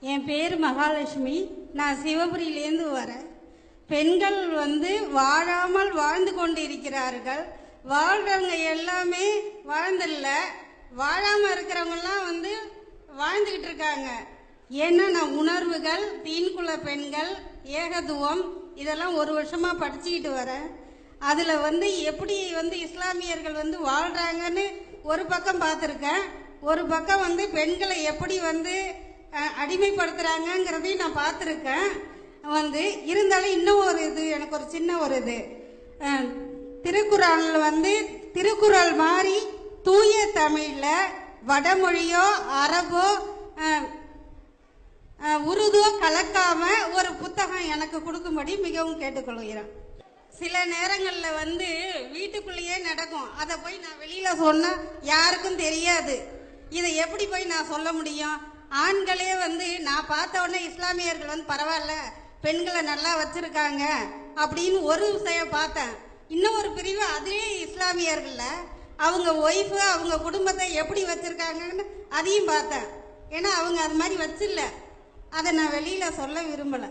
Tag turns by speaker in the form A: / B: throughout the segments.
A: என் பேர் மகாலட்சுமி. நான் சிவபுரியிலேருந்து வரேன். பெண்கள் வந்து வாழாமல் வாழ்ந்து கொண்டு இருக்கிறார்கள் வாழ்றவங்க எல்லாமே வாழ்ந்தில்ல. வாழாமல் இருக்கிறவங்கலாம் வந்து வாழ்ந்துக்கிட்டு இருக்காங்க. ஏன்னா நான் உணர்வுகள் தீன்குல பெண்கள் ஏகத்துவம் இதெல்லாம் ஒரு வருஷமாக படிச்சுக்கிட்டு வரேன். அதில் வந்து எப்படி வந்து இஸ்லாமியர்கள் வந்து வாழ்கிறாங்கன்னு ஒரு பக்கம் பார்த்துருக்கேன். ஒரு பக்கம் வந்து பெண்களை எப்படி வந்து அடிமைப்படுத்துகிறாங்கங்கிறதையும் நான் பார்த்துருக்கேன். வந்து இருந்தாலும் இன்னும் ஒரு இது எனக்கு ஒரு சின்ன ஒரு இது. அஹ், திருக்குறள் வந்து திருக்குறள் மாதிரி தூய தமிழில் வடமொழியோ அரபோ உருதோ கலக்காம ஒரு புத்தகம் எனக்கு கொடுக்கும்படி மிகவும் கேட்டுக்கொள்கிறேன். சில நேரங்களில் வந்து வீட்டுக்குள்ளேயே நடக்கும். அதை போய் நான் வெளியில் சொன்னால் யாருக்கும் தெரியாது. இதை எப்படி போய் நான் சொல்ல முடியும்? ஆண்களே வந்து நான் பார்த்த உடனே இஸ்லாமியர்கள் வந்து பரவாயில்ல பெண்களை நல்லா வச்சிருக்காங்க அப்படின்னு ஒரு விஷயம் பார்த்தேன். இன்னொரு பிரிவு அதே இஸ்லாமியர்கள்ல அவங்க ஒய்ஃபு அவங்க குடும்பத்தை எப்படி வச்சிருக்காங்கன்னு அதையும் பார்த்தேன். ஏன்னா அவங்க அது மாதிரி வச்சில்ல. அதை நான் வெளியில சொல்ல விரும்பல.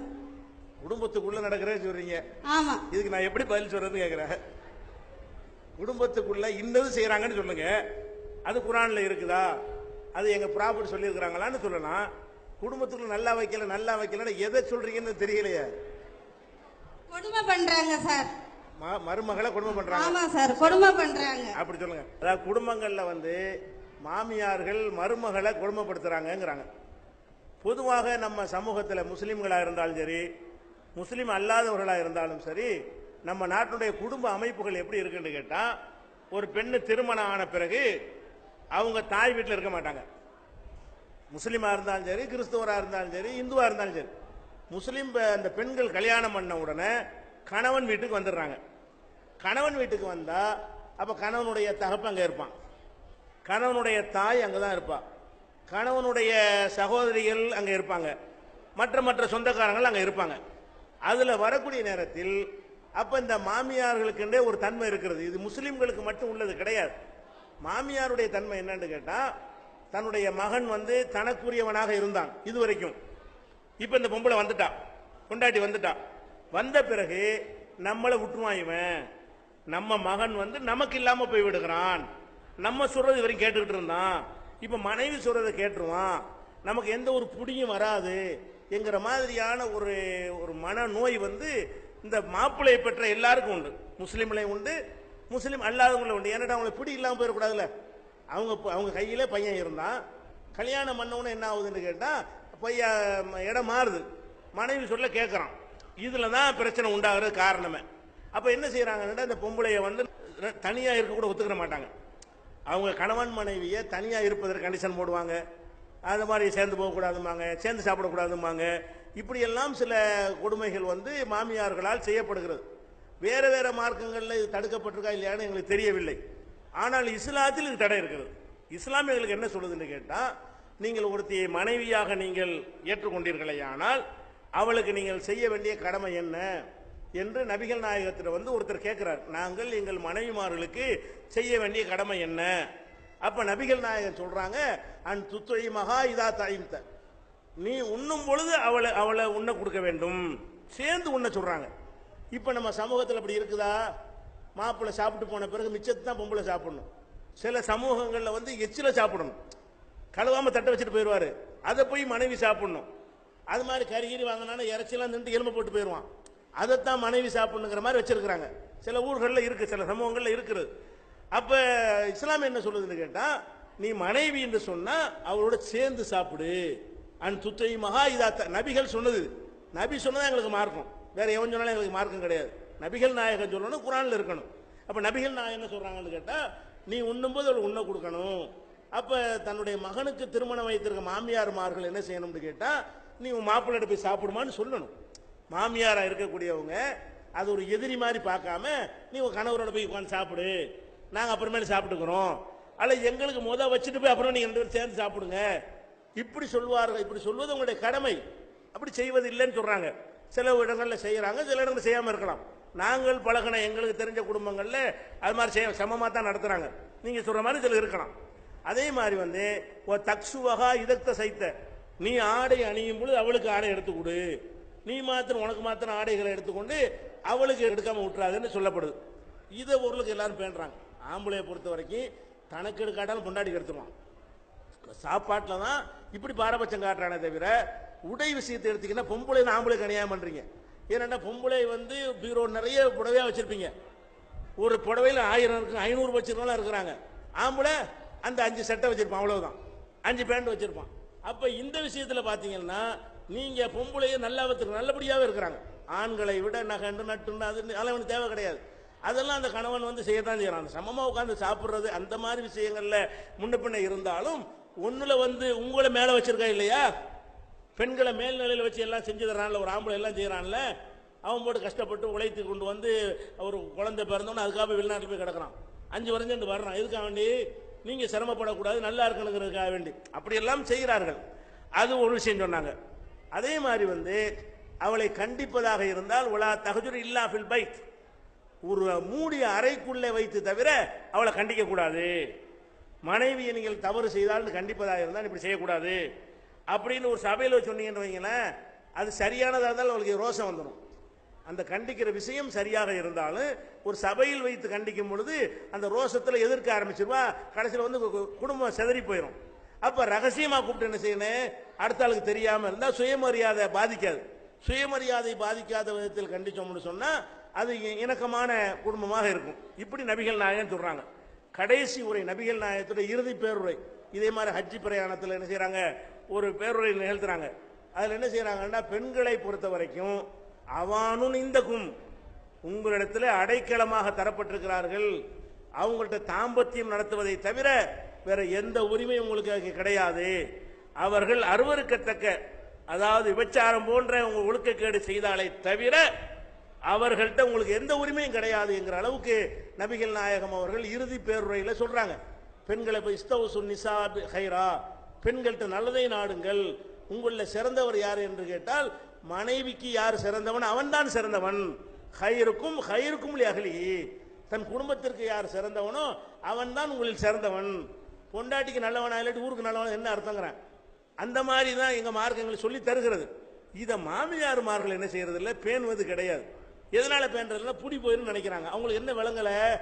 B: குடும்பத்துக்குள்ள நடக்கிறேன்னு சொல்றீங்க.
A: ஆமா.
B: இதுக்கு நான் எப்படி பதில் சொல்றதுன்னு கேக்குறேன். குடும்பத்துக்குள்ள இன்னது செய்யறாங்கன்னு சொல்லுங்க. அது குரான்ல இருக்குதா? அது எங்க ப்ராப்பர்ட்டி சொல்லியிருக்கிறாங்களான்னு சொல்லலாம். குடும்பத்துக்குள்ள நல்லா வைக்கல நல்லா வைக்கலன்னு எதை சொல்றீங்கன்னு தெரியலையே.
A: கொடுமை பண்றாங்க சார்.
B: மருமகளை குடும்பம் பண்றாங்க.
A: ஆமா சார் கொடுமை பண்றாங்க.
B: அப்படி சொல்லுங்க. அதாவது குடும்பங்கள்ல வந்து மாமியார்கள் மருமகளை கொடுமைப்படுத்துறாங்கங்கிறாங்க. பொதுவாக நம்ம சமூகத்தில் முஸ்லீம்களா இருந்தாலும் சரி முஸ்லீம் அல்லாதவர்களா இருந்தாலும் சரி நம்ம நாட்டினுடைய குடும்ப அமைப்புகள் எப்படி இருக்குன்னு கேட்டா ஒரு பெண்ணு திருமணம் ஆன பிறகு அவங்க தாய் வீட்டில் இருக்க மாட்டாங்க. முஸ்லீமாக இருந்தாலும் சரி கிறிஸ்துவராக இருந்தாலும் சரி இந்துவாக இருந்தாலும் சரி. முஸ்லீம் அந்த பெண்கள் கல்யாணம் பண்ண உடனே கணவன் வீட்டுக்கு வந்துடுறாங்க. கணவன் வீட்டுக்கு வந்தால் அப்போ கணவனுடைய தகப்பன் அங்கே இருப்பான். கணவனுடைய தாய் அங்கே தான் இருப்பாள் கணவனுடைய சகோதரிகள் அங்கே இருப்பாங்க. மற்ற மற்ற சொந்தக்காரங்கள் அங்கே இருப்பாங்க. அதில் வரக்கூடிய நேரத்தில் அப்போ இந்த மாமியார்களுக்குண்டே ஒரு தன்மை இருக்கிறது. இது முஸ்லீம்களுக்கு மட்டும் உள்ளது கிடையாது. மாமியாருடைய தன்மை என்னன்னு கேட்டா தன்னுடைய மகன் வந்து தனக்குரியவனாக இருந்தான் இது வரைக்கும் இப்ப இந்த பொம்பளை வந்துட்டா கொண்டாட்டி வந்துட்டா. வந்த பிறகு நம்மளை விட்டுருவான் இவன். நம்ம மகன் வந்து நமக்கு இல்லாம போய் விடுகிறான். நம்ம சொல்றது வரைக்கும் கேட்டுக்கிட்டு இருந்தான். இப்ப மனைவி சொல்றதை கேட்டுருவான். நமக்கு எந்த ஒரு புடியும் வராது என்கிற மாதிரியான ஒரு ஒரு மன நோய் வந்து இந்த மாப்பிள்ளையை பெற்ற எல்லாருக்கும் உண்டு. முஸ்லீம்லையும் உண்டு முஸ்லீம் அல்லாதவங்களை உண்டு. ஏன்னா அவங்களுக்கு பிடி இல்லாமல் போயிடக்கூடாதுல்ல அவங்க அவங்க கையில பையன் இருந்தான். கல்யாணம் பண்ணவன என்ன ஆகுதுன்னு கேட்டால் பையன் இடம் மாறுது. மனைவி சொல்ல கேட்குறான் இதில் தான் பிரச்சனை உண்டாகிறது காரணமே. அப்போ என்ன செய்கிறாங்கன்னா இந்த பொம்பளையை வந்து தனியாக இருக்க கூட ஒத்துக்கிற மாட்டாங்க. அவங்க கணவன் மனைவியை தனியாக இருப்பதற்கு கண்டிஷன் போடுவாங்க. அது மாதிரி சேர்ந்து போகக்கூடாதும்பாங்க சேர்ந்து சாப்பிடக்கூடாதும்பாங்க. இப்படியெல்லாம் சில கொடுமைகள் வந்து மாமியார்களால் செய்யப்படுகிறது. வேற வேற மார்க்கங்களில் இது தடுக்கப்பட்டிருக்கா இல்லையான்னு எங்களுக்கு தெரியவில்லை. ஆனால் இஸ்லாத்தில் இது தடை இருக்கிறது. இஸ்லாமியர்களுக்கு என்ன சொல்லுதுன்னு கேட்டால் நீங்கள் ஒருத்தியை மனைவியாக நீங்கள் ஏற்றுக்கொண்டீர்களே ஆனால் அவளுக்கு நீங்கள் செய்ய வேண்டிய கடமை என்ன என்று நபிகள் நாயகத்தில் வந்து ஒருத்தர் கேட்குறார். நாங்கள் எங்கள் மனைவிமார்களுக்கு செய்ய வேண்டிய கடமை என்ன? அப்போ நபிகள் நாயகன் சொல்கிறாங்க அன் துத்துழி மகா இதா தாய்ந்த நீ உண்ணும் பொழுது அவளை அவளை உண்ண கொடுக்க வேண்டும். சேர்ந்து உண்ண சொல்கிறாங்க இப்போ நம்ம சமூகத்தில் அப்படி இருக்குதா? மாப்பிள்ளை சாப்பிட்டு போன பிறகு மிச்சத்தை தான் பொம்பளை சாப்பிடணும். சில சமூகங்களில் வந்து எச்சில சாப்பிடணும். கழுவாமல் தட்டை வச்சுட்டு போயிடுவாரு. அதை போய் மனைவி சாப்பிடணும். அது மாதிரி கறிகறி வாங்கினாலும் இறைச்சிலாம் நின்று எலும்பு போட்டு போயிடுவான். அதைத்தான் மனைவி சாப்பிடணுங்கிற மாதிரி வச்சுருக்கிறாங்க. சில ஊர்களில் இருக்குது சில சமூகங்களில் இருக்குது. அப்போ இஸ்லாம் என்ன சொல்லுதுன்னு கேட்டால் நீ மனைவி என்று சொன்னால் அவரோட சேர்ந்து சாப்பிடு. அன் துத்தை மகா இதா நபிகள் சொன்னது. நபி சொன்னதான் எங்களுக்கு மார்க்கம். வேற எவன் சொன்னாலும் எங்களுக்கு மார்க்கம் கிடையாது. நபிகள் நாயகம் சொல்லணும் குரானில் இருக்கணும். அப்போ நபிகள் நாயகம் என்ன கேட்டால் நீ உண்ணும்போது அவள் உண்ண கொடுக்கணும். அப்போ தன்னுடைய மகனுக்கு திருமணம் வைத்திருக்க மாமியார்மார்கள் என்ன செய்யணும்னு கேட்டால் நீ உன் மாப்பிள்ளை போய் சாப்பிடுமான்னு சொல்லணும். மாமியாராக இருக்கக்கூடியவங்க அது ஒரு எதிரி மாதிரி பார்க்காம நீ உன் கணவரோட போய் உட்காந்து சாப்பிடு. நாங்கள் அப்புறமேல சாப்பிட்டுக்கிறோம். அல்ல எங்களுக்கு மொதல் வச்சுட்டு போய் அப்புறம் நீங்கள் ரெண்டு பேரும் சேர்ந்து சாப்பிடுங்க. இப்படி சொல்வார்கள் இப்படி சொல்வது உங்களுடைய கடமை. அப்படி செய்வது இல்லைன்னு சொல்கிறாங்க சில இடங்களில் செய்கிறாங்க சில இடங்களில் செய்யாமல் இருக்கலாம். நாங்கள் பழகின எங்களுக்கு தெரிஞ்ச குடும்பங்களில் அது மாதிரி செய்ய சமமாக தான் நடத்துகிறாங்க நீங்கள் சொல்கிற மாதிரி சில இருக்கலாம். அதே மாதிரி வந்து ஒரு தக்ஷுவகா இதத்த சைத்த. நீ ஆடை அணியும் பொழுது அவளுக்கு ஆடை எடுத்து கொடு. நீ மாத்திரம் உனக்கு மாத்திரம் ஆடைகளை எடுத்துக்கொண்டு அவளுக்கு எடுக்காமல் விட்டுறாதுன்னு சொல்லப்படுது. இதை பொருளுக்கு எல்லாரும் பேணுறாங்க ஆம்பளையை பொறுத்த வரைக்கும் தனக்கு எடுக்காட்டாலும் பொண்டாடி எடுத்துருவான் சாப்பாட்டில் தான் இப்படி பாரபட்சம் காட்டுறானே தவிர உடை விஷயத்தை எடுத்தீங்கன்னா பொம்பளை ஆம்பளை கனியாக பண்றீங்க. ஏன்னா பொம்பளை வந்து பீரோ நிறைய புடவையா வச்சிருப்பீங்க. ஒரு புடவையில் ஆயிரம் இருக்கு ஐநூறு வச்சிருக்கலாம் இருக்கிறாங்க. ஆம்பளை அந்த அஞ்சு சட்டை வச்சிருப்பான் அவ்வளவுதான். அஞ்சு பேண்ட் வச்சிருப்பான். அப்ப இந்த விஷயத்துல பாத்தீங்கன்னா நீங்க பொம்பளையை நல்லா வச்சிருக்க நல்லபடியாவே இருக்கிறாங்க. ஆண்களை விட நகண்டு நட்டுன்னு அது அதெல்லாம் அவனுக்கு தேவை கிடையாது. அதெல்லாம் அந்த கணவன் வந்து செய்யத்தான் செய்யறான். சமமா உட்காந்து சாப்பிடுறது அந்த மாதிரி விஷயங்கள்ல முன்ன பின்ன இருந்தாலும் ஒண்ணுல வந்து உங்களை மேல வச்சிருக்கா இல்லையா? பெண்களை மேல்நிலையில் வச்சு எல்லாம் செஞ்சு தரான்ல ஒரு ஆம்பளை எல்லாம் செய்கிறான்ல அவன் போட்டு கஷ்டப்பட்டு உழைத்து கொண்டு வந்து ஒரு குழந்தை பிறந்தோன்னு அதுக்காக வெளிநாட்டில் போய் கிடக்கிறான். அஞ்சு வருஷம் வர்றான். எதுக்காக வேண்டி? நீங்கள் சிரமப்படக்கூடாது நல்லா இருக்கணுங்கிறதுக்காக வேண்டி. அப்படியெல்லாம் செய்கிறார்கள். அது ஒரு விஷயம் சொன்னாங்க. அதே மாதிரி வந்து அவளை கண்டிப்பதாக இருந்தால் உலா தகஜுர் இல்லா ஃபில் பைக் ஒரு மூடிய அறைக்குள்ளே வைத்து தவிர அவளை கண்டிக்கக்கூடாது. மனைவியை நீங்கள் தவறு செய்தால் கண்டிப்பதாக இருந்தால் இப்படி செய்யக்கூடாது. அப்படின்னு ஒரு சபையில் சொன்னீங்கன்னு வைங்களேன் அது சரியானதாக இருந்தாலும் அவளுக்கு ரோஷம் வந்துடும் அந்த கண்டிக்கிற விஷயம் சரியாக இருந்தாலும் ஒரு சபையில் வைத்து கண்டிக்கும் பொழுது அந்த ரோஷத்தில் எதிர்க்க ஆரம்பிச்சிருவா கடைசியில் வந்து கு- குடும்பம் செதறி போயிடும் அப்போ ரகசியமாக கூப்பிட்டு என்ன செய்யணும்? அடுத்த ஆளுக்கு தெரியாமல் இருந்தால் சுயமரியாதை பாதிக்காது. சுயமரியாதை பாதிக்காத விதத்தில் கண்டிச்சோம்னு சொன்னால் அது இ- இணக்கமான குடும்பமாக இருக்கும். இப்படி நபிகள் நாயகன் சொல்கிறாங்க கடைசி உரை நபிகள் நாயகத்துடைய இறுதி பேருரை. இதே மாதிரி ஹஜ்ஜி பிரயாணத்தில் என்ன செய்கிறாங்க ஒரு பேருரை நிகழ்த்துறாங்க. அதில் என்ன செய்யறாங்கன்னா பெண்களை பொறுத்த வரைக்கும் அவானும் இந்தக்கும் உங்களிடத்தில் அடைக்கலமாக தரப்பட்டிருக்கிறார்கள். அவங்கள்ட்ட தாம்பத்தியம் நடத்துவதை தவிர வேற எந்த உரிமையும் உங்களுக்கு அங்கே கிடையாது. அவர்கள் அருவருக்கத்தக்க அதாவது விபச்சாரம் போன்ற உங்க ஒழுக்கக்கேடு செய்தாலே தவிர அவர்கள்ட்ட உங்களுக்கு எந்த உரிமையும் கிடையாது என்கிற அளவுக்கு நபிகள் நாயகம் அவர்கள் இறுதி பேருரையில் சொல்றாங்க. பெண்களை இப்போ இஸ்தவசு நிசா பி ஹைரா பெண்கள்கிட்ட நல்லதை நாடுங்கள். உங்களில் சிறந்தவர் யார் என்று கேட்டால் மனைவிக்கு யார் சிறந்தவன்? அவன்தான் சிறந்தவன். ஹயிருக்கும் ஹயிருக்கும் அகலி தன் குடும்பத்திற்கு யார் சிறந்தவனோ அவன்தான் உங்களில் சிறந்தவன். பொண்டாட்டிக்கு நல்லவனா இல்லாட்டி ஊருக்கு நல்லவன் என்ன அர்த்தங்கிறேன். அந்த மாதிரி தான் எங்கள் மார்க் எங்களுக்கு சொல்லி தருகிறது. இதை மாமியார்மார்கள் என்ன செய்யறதில்ல? பேணுவது கிடையாது. எதனால் பேணுறதுல புடி போயிருந்து நினைக்கிறாங்க. அவங்களுக்கு என்ன விளங்கலை?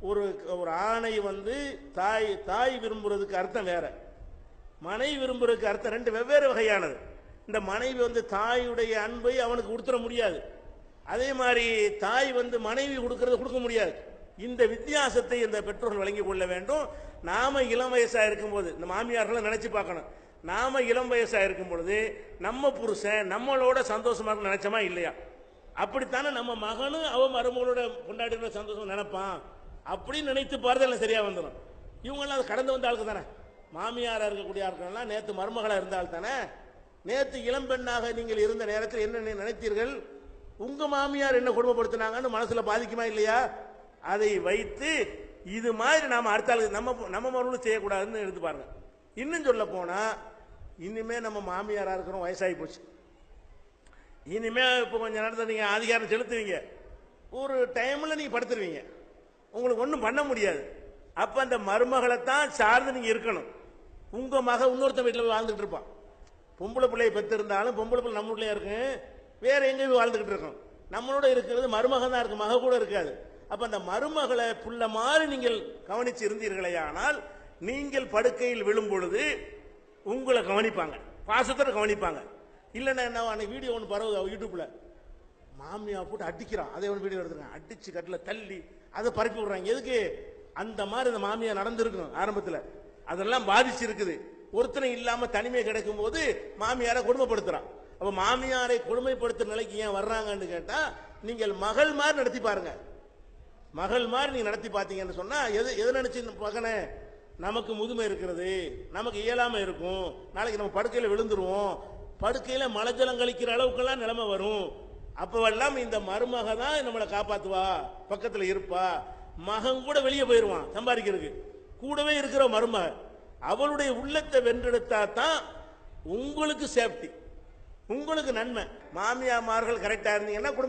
B: ஒரு ஒரு ஆணை வந்து தாய் தாய் விரும்புறதுக்கு அர்த்தம் வேறு. மனைவி விரும்புறதுக்கு அர்த்தம் ரெண்டு வெவ்வேறு வகையானது. இந்த மனைவி வந்து தாயுடைய அன்பை அவனுக்கு கொடுத்துட முடியாது. அதே மாதிரி தாய் வந்து மனைவி கொடுக்கறது கொடுக்க முடியாது. இந்த வித்தியாசத்தை இந்த பெற்றோர்கள் வழங்கி கொள்ள வேண்டும். நாம இளம் வயசாக இருக்கும்போது இந்த மாமியார்களை நினைச்சு பார்க்கணும். நாம இளம் வயசாக இருக்கும் பொழுது நம்ம புருஷன் நம்மளோட சந்தோஷமா இருக்கணும்னு நினைச்சோமா இல்லையா? அப்படித்தானே நம்ம மகனும் அவன் மருமகளோட கொண்டாடின சந்தோஷம் நினைப்பான். அப்படின்னு நினைத்து பாருதல் சரியா வந்துடும் இவங்கெல்லாம் அது கடந்து வந்த ஆளுக்கு தானே? மாமியாராக இருக்கக்கூடிய ஆட்கள்லாம் நேற்று மருமகளா இருந்தால் தானே நேற்று இளம்பெண்ணாக நீங்கள் இருந்த நேரத்தில் என்ன நினைத்தீர்கள்? உங்க மாமியார் என்ன குடும்பப்படுத்தினாங்கன்னு மனசுல பாதிக்குமா இல்லையா? அதை வைத்து இது மாதிரி நாம அடுத்த ஆளுக்கு நம்ம நம்ம மறுபடியும் செய்யக்கூடாதுன்னு எடுத்து பாருங்க. இன்னும் சொல்ல போனா இனிமே நம்ம மாமியாரா இருக்கிறோம் வயசாகி போச்சு. இனிமே இப்போ கொஞ்ச நேரத்தில் நீங்க அதிகாரம் செலுத்துவீங்க. ஒரு டைம்ல நீங்க படுத்துருவீங்க. உங்களுக்கு ஒன்றும் பண்ண முடியாது. அப்ப அந்த மருமகளை தான் சார்ந்து நீங்க இருக்கணும். உங்க மக இன்னொருத்த வீட்டில் போய் வாழ்ந்துட்டு இருப்பான். பொம்பளை பிள்ளையை பெற்றிருந்தாலும் பொம்பளை பிள்ளை நம்ம வீட்லயே இருக்கு? வேற எங்க போய் வாழ்ந்துகிட்டு இருக்கோம். நம்மளோட இருக்கிறது மருமகன் தான் இருக்கு மக கூட இருக்காது. அப்ப அந்த மருமகளை புள்ள மாதிரி நீங்கள் கவனிச்சு இருந்தீர்களே ஆனால் நீங்கள் படுக்கையில் விழும் பொழுது உங்களை கவனிப்பாங்க. பாசத்தோட கவனிப்பாங்க. இல்லைன்னா என்ன அன்னைக்கு வீடியோ ஒன்று பரவுது யூடியூப்ல. மாமியா போட்டு அடிக்கிறான். அதே ஒன்று வீடியோ எடுத்துருக்கான். அடிச்சு கட்டில தள்ளி அதை பரப்பி விடுறாங்க. எதுக்கு? அந்த மாதிரி அந்த மாமியா நடந்திருக்கும் ஆரம்பத்தில். அதெல்லாம் பாதிச்சு இருக்குது ஒருத்தனை இல்லாம தனிமை கிடைக்கும் போது மாமியாரை கொடுமைப்படுத்துறான். அப்ப மாமியாரை கொடுமைப்படுத்துற நிலைக்கு ஏன் வர்றாங்கன்னு கேட்டா நீங்கள் மகள் மாதிரி நடத்தி பாருங்க. மகள் மாதிரி நீங்க நடத்தி பார்த்தீங்கன்னு சொன்னா எது எது நினைச்சு மகனே நமக்கு முதுமை இருக்கிறது. நமக்கு இயலாம இருக்கும். நாளைக்கு நம்ம படுக்கையில விழுந்துருவோம். படுக்கையில மலஜலம் கழிக்கிற அளவுக்கெல்லாம் நிலைமை வரும். அப்பவெல்லாம் இந்த மருமக தான் நம்மளை காப்பாத்துவா. பக்கத்துல இருப்பா. மகன் கூட வெளியே போயிருவான் சம்பாதிக்கிறதுக்கு. கூடவே இருக்கிற மருமக அவளுடைய உள்ளத்தை வென்றெடுத்தா தான் உங்களுக்கு சேஃப்டி உங்களுக்கு நன்மை. மாமியாமார்கள் கரெக்டா இருந்தீங்கன்னா குடும்ப